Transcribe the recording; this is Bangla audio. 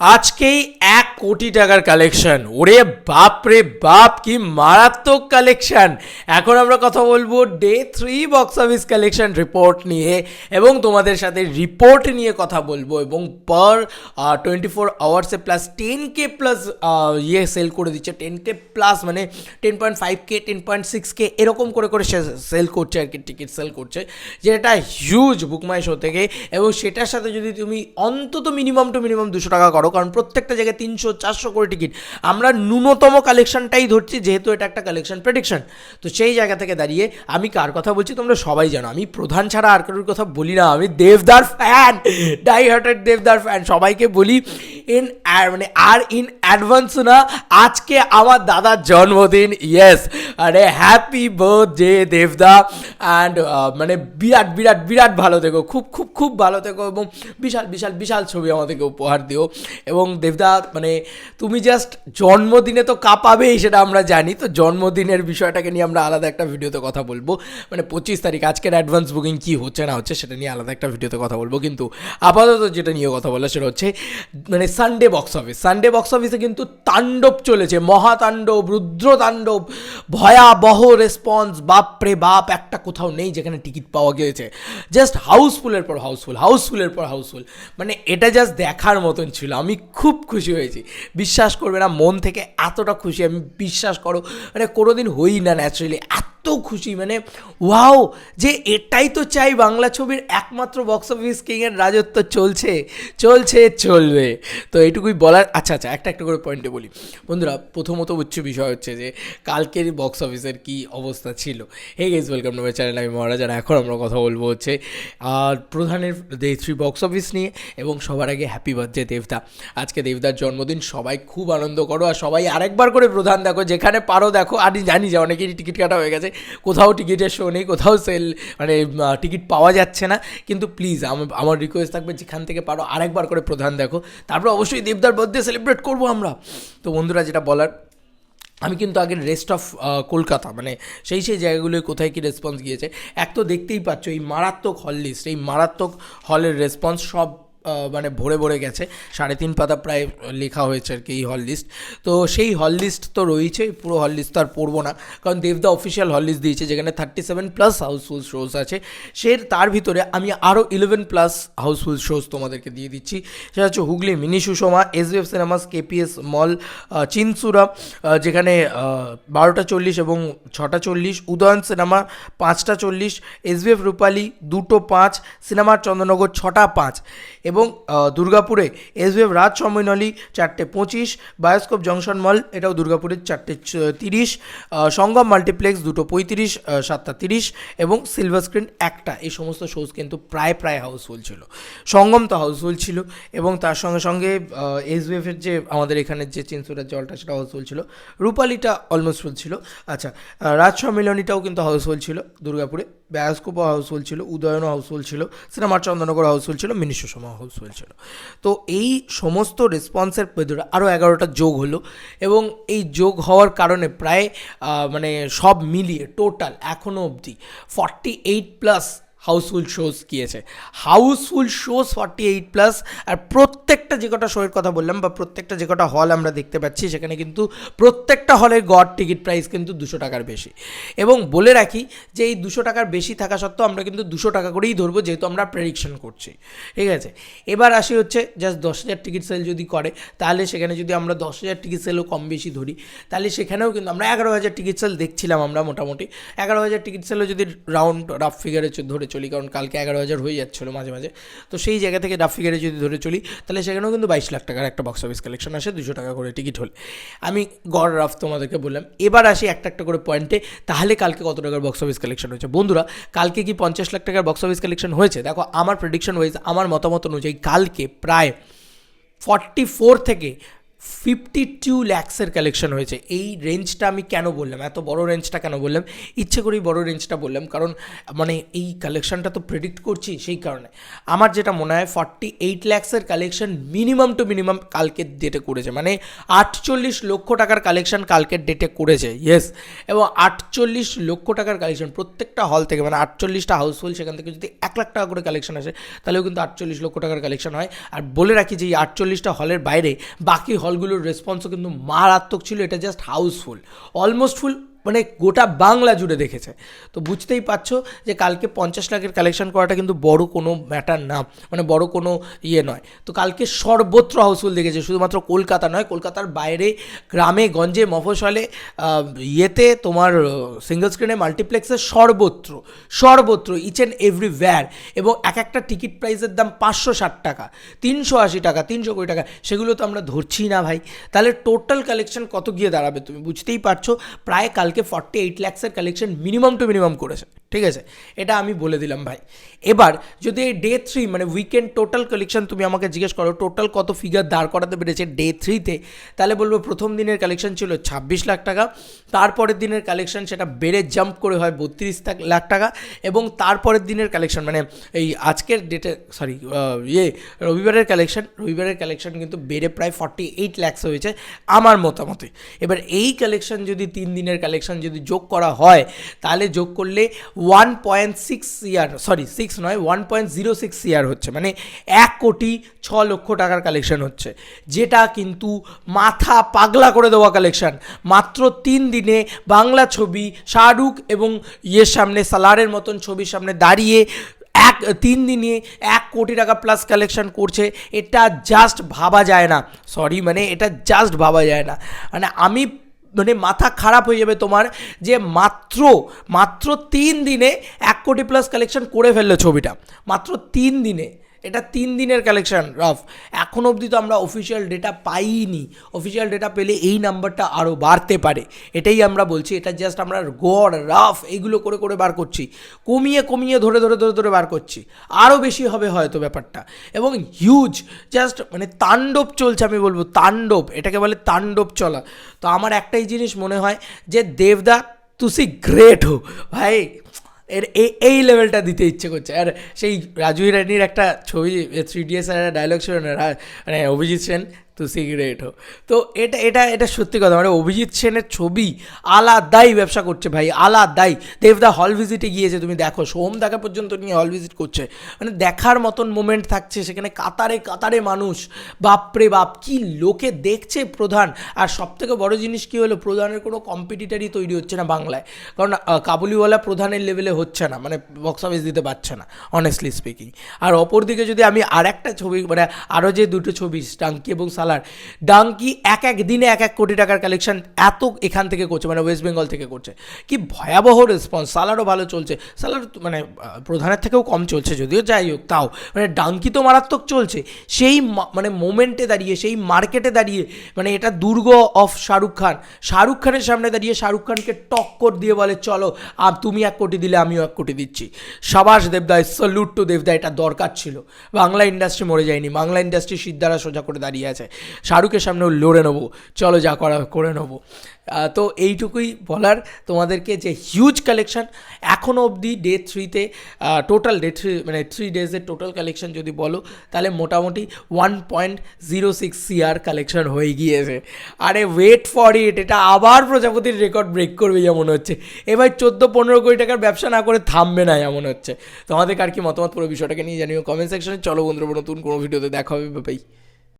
আজকেই এক কোটি টাকার কালেকশন ওরে বাপ রে বাপ, কি মারাত্মক কালেকশন এখন আমরা কথা বলব day three box office collection report নিয়ে এবং তোমাদের সাথে রিপোর্ট নিয়ে কথা বলব এবং পার টোয়েন্টি ফোর আওয়ার্সে প্লাস টেন কে প্লাস ইয়ে সেল করে দিচ্ছে। টেন কে প্লাস মানে ten point five K ten point six K এরকম করে করে সেল করছে আর কি টিকিট সেল করছে। যেটা হিউজ বুকমাই শো থেকে। এবং সেটার সাথে যদি তুমি অন্তত মিনিমাম টু মিনিমাম দুশো টাকা করো, কারণ প্রত্যেকটা জায়গায় তিনশো চারশো করে টিকিট। আমরা ন্যূনতম কালেকশনটাই ধরছি, যেহেতু এটা একটা কালেকশন প্রেডিকশন তো সেই জায়গা থেকে দাঁড়িয়ে আমি কার কথা বলছি, তোমরা সবাই জানো। আমি প্রধান ছাড়া আর কারোর কথা বলি না। আমি দেবদার ফ্যান ডাই হার্টেড দেবদার ফ্যান সবাইকে বলি ইন মানে আর ইন অ্যাডভান্স না, আজকে আমার দাদার জন্মদিন ইয়েস আরে হ্যাপি বার্থ বার্থডে দেবদা অ্যান্ড মানে বিরাট বিরাট বিরাট ভালো থেকো। খুব খুব খুব ভালো থেকো এবং বিশাল বিশাল বিশাল ছবি আমাদেরকে উপহার দিও। এবং দেবদা মানে তুমি জাস্ট জন্মদিনে তো কাঁপাবেই, সেটা আমরা জানি। তো জন্মদিনের বিষয়টাকে নিয়ে আমরা আলাদা একটা ভিডিওতে কথা বলব। মানে পঁচিশ তারিখ, আজকের অ্যাডভান্স বুকিং কী হচ্ছে না হচ্ছে, সেটা নিয়ে আলাদা একটা ভিডিওতে কথা বলব। কিন্তু আপাতত যেটা নিয়ে কথা বলা সেটা হচ্ছে মানে Sunday box office Sunday box অফিসে কিন্তু তাণ্ডব চলেছে। মহাতাণ্ডব রুদ্র তাণ্ডব ভয়াবহ রেসপন্স বাপরে বাপ, একটা কোথাও নেই যেখানে টিকিট পাওয়া গিয়েছে। জাস্ট হাউসফুলের পর হাউসফুল হাউসফুলের পর হাউসফুল মানে এটা জাস্ট দেখার মতন ছিল। আমি খুব খুশি হয়েছি। বিশ্বাস করবে না, মন থেকে এতটা খুশি, আমি বিশ্বাস করো মানে কোনোদিন হই না ন্যাচারালি এত খুশি মানে ওয়াও, যে এটাই তো চাই বাংলা ছবির একমাত্র বক্স অফিস কিংয়ের রাজত্ব চলছে চলছে, চলবে। তো এটুকুই বলার আচ্ছা আচ্ছা একটা একটা করে পয়েন্টে বলি। বন্ধুরা, প্রথমত উচ্চ বিষয় হচ্ছে যে, কালকের বক্স অফিসের কি অবস্থা ছিল? Hey guys welcome to channel আমি মহারাজ, আর এখন আমরা কথা বলব হচ্ছে আর প্রধানের ডে থ্রি বক্স অফিস নিয়ে, এবং সবার আগে হ্যাপি বার্থডে দেবদা। আজকে দেবদার জন্মদিন, সবাই খুব আনন্দ করো, আর সবাই আরেকবার করে প্রধান দেখো, যেখানে পারো দেখো। আমি জানি যে অনেকেরই টিকিট কাটা হয়ে গেছে কোথাও টিকিটের শো নেই, কোথাও সেল মানে টিকিট পাওয়া যাচ্ছে না। কিন্তু প্লিজ আমার রিকোয়েস্ট থাকবে যেখান থেকে পারো, আরেকবার করে প্রধান দেখো। তারপর অবশ্যই দেবদার বার্থডে সেলিব্রেট করব আমরা। তো বন্ধুরা, যেটা বলার, আমি কিন্তু আগে রেস্ট অফ কলকাতা মানে সেই সেই জায়গাগুলোয় কোথায় কী রেসপন্স গিয়েছে। এক তো দেখতেই পাচ্ছ, এই মারাত্মক হল লিস্ট এই মারাত্মক হলের রেসপন্স সব মানে ভরে ভরে গেছে। সাড়ে তিন পাতা প্রায় লেখা হয়েছে আর কি এই হল লিস্ট তো সেই হল লিস্ট তো রয়েছে পুরো হল লিস্ট তো আর পড়ব না। কারণ দেবদা অফিসিয়াল হল লিস্ট দিয়েছে, যেখানে thirty seven plus housefull shows আছে। সে তার ভিতরে আমি আরও ইলেভেন প্লাস হাউসফুল শোজ তোমাদেরকে দিয়ে দিচ্ছি। সেটা হচ্ছে Hooghly, mini Sushma SBF cinemas KPS mall Chinsurah যেখানে বারোটা চল্লিশ এবং ছটা চল্লিশ, উদয়ন সিনেমা পাঁচটা চল্লিশ এসবিএফ রূপালী দুটো পাঁচ, সিনেমার চন্দ্রনগর ছটা পাঁচ। এবং দুর্গাপুরে এসবিএফ রাজ সম্মিলনী চারটে পঁচিশ, বায়োস্কোপ জংশন মল এটাও দুর্গাপুরের চারটে তিরিশ সঙ্গম মাল্টিপ্লেক্স দুটো পঁয়ত্রিশ সাতটা তিরিশ এবং সিলভার স্ক্রিন একটা। এই সমস্ত শোজ কিন্তু প্রায় প্রায় হাউসফুল ছিল। সঙ্গম তো হাউসফুল ছিল এবং তার সঙ্গে সঙ্গে এসবিএফের যে আমাদের এখানের যে চিনসুরার জলটা সেটা হাউসফুল ছিল। রূপালিটা অলমোস্ট ফুল ছিল। আচ্ছা রাজ সম্মিলনীটাও কিন্তু হাউসফুল ছিল দুর্গাপুরে। বায়োস্কোপও হাউসফুল ছিল উদয়নও হাউসফুল ছিল সিনেমার চন্দ্রনগর হাউসফুল ছিল মিনিশ সময় হাউসফুল ছিল। তো এই সমস্ত রেসপন্সের ভেতরে আরও এগারোটা যোগ হলো এবং এই যোগ হওয়ার কারণে প্রায় মানে সব মিলিয়ে টোটাল এখনও অবধি forty eight plus housefull shows গিয়েছে। Housefull shows forty eight plus আর প্রত্যেকটা যে কটা শোয়ের কথা বললাম বা প্রত্যেকটা যে কটা হল আমরা দেখতে পাচ্ছি, সেখানে কিন্তু প্রত্যেকটা হলের গড় টিকিট প্রাইস কিন্তু দুশো টাকার বেশি। এবং বলে রাখি যে এই দুশো টাকার বেশি থাকা সত্ত্বেও আমরা কিন্তু দুশো টাকা করেই ধরবো যেহেতু আমরা প্রেডিকশন করছি। ঠিক আছে? এবার আসি হচ্ছে জাস্ট দশ হাজার টিকিট সেল যদি করে, তাহলে সেখানে যদি আমরা দশ হাজার টিকিট সেলও কম বেশি ধরি, তাহলে সেখানেও কিন্তু আমরা এগারো হাজার টিকিট সেল দেখছিলাম আমরা মোটামুটি। এগারো হাজার টিকিট সেলও যদি রাউন্ড রাফ ফিগারে ধরে চলি, কারণ কালকে এগারো হাজার হয়ে যাচ্ছিল মাঝে মাঝে। তো সেই জায়গা থেকে রাফ ফিগারে যদি ধরে চলি, তাহলে সেখানেও কিন্তু বাইশ লাখ টাকার একটা বক্স অফিস কালেকশন আসে, দুশো টাকা করে টিকিট হলে। আমি গড় রাফ তোমাদেরকে বললাম, এবার আসি একটা একটা করে পয়েন্টে তাহলে কালকে কত টাকার বক্স অফিস কালেকশন হয়েছে? বন্ধুরা, কালকে কি পঞ্চাশ লাখ টাকার বক্স অফিস কালেকশন হয়েছে? দেখো, আমার প্রেডিকশন ওয়াইজ আমার মতামত অনুযায়ী কালকে প্রায় ফর্টি ফোর থেকে ফিফটি টু ল্যাক্সের কালেকশন হয়েছে। এই রেঞ্জটা আমি কেন বললাম? এত বড় রেঞ্জটা কেন বললাম? ইচ্ছে করেই বড় রেঞ্জটা বললাম, কারণ মানে এই কালেকশনটা তো প্রেডিক্ট করছি সেই কারণে। আমার যেটা মনে হয় ফর্টি এইট ল্যাক্সের কালেকশন মিনিমাম টু মিনিমাম কালকের ডেটে করেছে। মানে আটচল্লিশ লক্ষ টাকার কালেকশন কালকের ডেটে করেছে ইয়েস এবং আটচল্লিশ লক্ষ টাকার কালেকশন প্রত্যেকটা হল থেকে মানে আটচল্লিশটা হাউসফুল সেখান থেকে যদি এক লাখ টাকা করে কালেকশন আসে, তাহলেও কিন্তু আটচল্লিশ লক্ষ টাকার কালেকশন হয়। আর বলে রাখি যে এই আটচল্লিশটা হলের বাইরে বাকি হলগুলোর রেসপন্সও কিন্তু মারাত্মক ছিল। এটা জাস্ট হাউসফুল অলমোস্ট ফুল মানে গোটা বাংলা জুড়ে দেখেছে। তো বুঝতেই পারছ যে কালকে পঞ্চাশ লাখের কালেকশন করাটা কিন্তু বড় কোনো ম্যাটার না মানে বড় কোনো ইয়ে নয়। তো কালকে সর্বত্র হাউসফুল দেখেছে শুধুমাত্র কলকাতা নয় কলকাতার বাইরে গ্রামে গঞ্জে মফস্বলে আহ, ইয়েতে তোমার সিঙ্গল স্ক্রিনে মাল্টিপ্লেক্সে সর্বত্র সর্বত্র ইচ অ্যান্ড এভরিওয়্যার এবং এক একটা টিকিট প্রাইসের দাম পাঁচশো ষাট টাকা তিনশো আশি টাকা তিনশো কুড়ি টাকা সেগুলো তো আমরা ধরছি না ভাই। তাহলে টোটাল কালেকশন কত গিয়ে দাঁড়াবে তুমি বুঝতেই পারছ? প্রায় কালকে ফর্টি এইট ল্যাক্সের কালেকশন মিনিমাম টু মিনিমাম করেছে ঠিক আছে? এটা আমি বলে দিলাম ভাই। এবার যদি এই ডে থ্রি মানে উইকেন্ড টোটাল কালেকশন তুমি আমাকে জিজ্ঞেস করো টোটাল কত ফিগার দাঁড় করাতে পেরেছে ডে থ্রিতে তাহলে বলব প্রথম দিনের কালেকশন ছিল ছাব্বিশ লাখ টাকা, তারপরের দিনের কালেকশন সেটা বেড়ে জাম্প করে হয় বত্রিশ লাখ টাকা, এবং তারপরের দিনের কালেকশন মানে এই আজকের ডেটে সরি ইয়ে রবিবারের কালেকশন রবিবারের কালেকশন কিন্তু বেড়ে প্রায় ফর্টি এইট ল্যাক্স হয়েছে আমার মতামতে। এবার এই কালেকশন যদি তিন দিনের কালেকশন যদি যোগ করা হয়, তাহলে যোগ করলে ওয়ান পয়েন্ট সিক্স ইয়ার সরি সিক্স নয় ওয়ান পয়েন্ট জিরো সিক্স ইয়ার হচ্ছে। মানে এক কোটি ছ লক্ষ টাকার কালেকশন হচ্ছে। যেটা কিন্তু মাথা পাগলা করে দেওয়া কালেকশন মাত্র তিন দিনে বাংলা ছবি শাহরুখ এবং ইয়ের সামনে, সালারের মতন ছবির সামনে দাঁড়িয়ে এক, তিন দিনে এক কোটি টাকা প্লাস কালেকশন করছে। এটা জাস্ট ভাবা যায় না। সরি মানে এটা জাস্ট ভাবা যায় না। মানে আমি মানে মাথা খারাপ হয়ে যাবে তোমার যে মাত্র মাত্র তিন দিনে এক কোটি প্লাস কালেকশন করে ফেলল ছবিটা। মাত্র তিন দিনে। এটা তিন দিনের কালেকশন রফ এখন অবধি তো আমরা অফিসিয়াল ডেটা পাইনি। অফিসিয়াল ডেটা পেলে এই নাম্বারটা আরও বাড়তে পারে। এটাই আমরা বলছি, এটা জাস্ট আমরা গড় রাফ এইগুলো করে করে বার করছি। কমিয়ে কমিয়ে ধরে ধরে ধরে ধরে বার করছি। আরও বেশি হবে হয়তো ব্যাপারটা। এবং হিউজ জাস্ট মানে তাণ্ডব চলছে আমি বলব, তাণ্ডব। এটাকে বলে তাণ্ডব চলা। তো আমার একটাই জিনিস মনে হয় যে দেবদা, তুসি গ্রেট হো। ভাই এর এই এই লেভেলটা দিতে ইচ্ছে করছে। আর সেই রাজু হিরানির একটা ছবি থ্রি ডি এস একটা ডায়লগ ছিল না মানে অভিজিৎ সেন তু সিগারেট হোক। তো এটা এটা এটা সত্যি কথা। মানে অভিজিৎ সেনের ছবি আলাদাই ব্যবসা করছে ভাই, আলাদাই। দেবদা হল ভিজিটে গিয়েছে, তুমি দেখো, সোম দেখা পর্যন্ত নিয়ে হল ভিজিট করছে। মানে দেখার মতন মোমেন্ট থাকছে, সেখানে কাতারে কাতারে মানুষ। বাপরে বাপ, কি লোকে দেখছে প্রধান। আর সব থেকে বড় জিনিস কি হলো, প্রধানের কোনো কম্পিটিটারই তৈরি হচ্ছে না বাংলায়। কারণ কাবুলিওয়ালা প্রধানের লেভেলে হচ্ছে না মানে বক্স অফিস দিতে পারছে না অনেস্টলি স্পিকিং আর অপরদিকে যদি আমি আর একটা ছবি মানে আরও যে দুটো ছবি ডাঙ্কি এবং সালার ডাঙ্কি এক এক দিনে এক এক কোটি টাকার কালেকশন এত এখান থেকে করছে মানে ওয়েস্ট বেঙ্গল থেকে করছে। কি ভয়াবহ রেসপন্স সালারও ভালো চলছে। সালার মানে প্রধানের থেকেও কম চলছে, যদিও যাই হোক, তাও। মানে ডাঙ্কি তো মারাত্মক চলছে। সেই মানে মোমেন্টে দাঁড়িয়ে, সেই মার্কেটে দাঁড়িয়ে মানে এটা দুর্গ অফ শাহরুখ খান শাহরুখ খানের সামনে দাঁড়িয়ে শাহরুখ খানকে টক্কর দিয়ে বলে, চলো, আর তুমি এক কোটি দিলে, আমিও এক কোটি দিচ্ছি। সাবাস দেবদা সল্যুট টু দেবদা এটা দরকার ছিল। বাংলা ইন্ডাস্ট্রি মরে যায়নি। বাংলা ইন্ডাস্ট্রি সিদ্ধারা সোজা করে দাঁড়িয়ে আছে। শাহরুখের সামনেও লড়ে নেব। চলো যা করা, করে নেব। তো এইটুকুই বলার। তোমাদেরকে যে হিউজ কালেকশন এখনও অবধি ডে থ্রিতে টোটাল ডে থ্রি মানে থ্রি ডেজের টোটাল কালেকশন যদি বলো, তাহলে মোটামুটি one point zero six CR collection হয়ে গিয়েছে। আরে ওয়েট ফর ইট এটা আবার প্রজাপতির রেকর্ড ব্রেক করবে যেমন হচ্ছে। এবার চোদ্দ পনেরো কোটি টাকার ব্যবসা না করে থামবে না এমন হচ্ছে। তোমাদের আর কি মতামত? পুরো বিষয়টাকে নিয়ে জানিও কমেন্ট সেকশনে চলো বন্ধুরা, নতুন কোনো ভিডিওতে দেখা হবে